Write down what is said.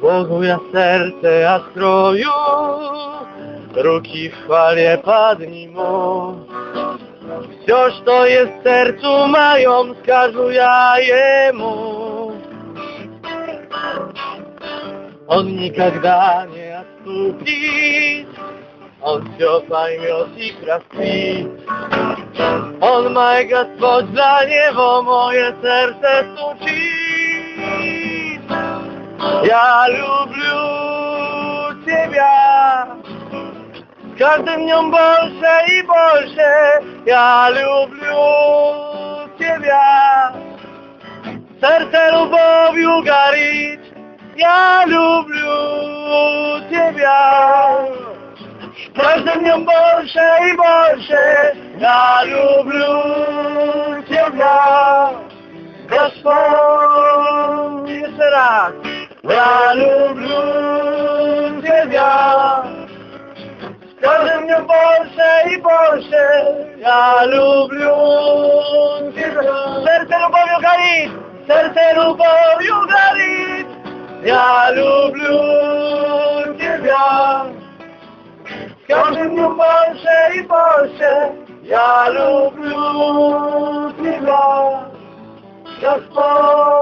Bogu ja serce, ja stroju, ruki w chwale padnij mu. Wciąż to jest w sercu mają, skażu ja jemu. Он никогда не отступит, Он все поймет и простит. Он мой Господь, за Него мое сердце стучит. Я люблю Тебя, с каждым днем больше и больше. Я люблю Тебя, сердце любовью горит. Я люблю Тебя. С каждым днем больше и больше я люблю Тебя, Господь. Еще раз. Για να βλέπει ο Διάσκα, ο Διάσκα, ο Διάσκα, ο Διάσκα, ο Διάσκα, ο Διάσκα, ο Διάσκα, ο Διάσκα, ο Διάσκα, ο Διάσκα, ο Διάσκα, ο Διάσκα,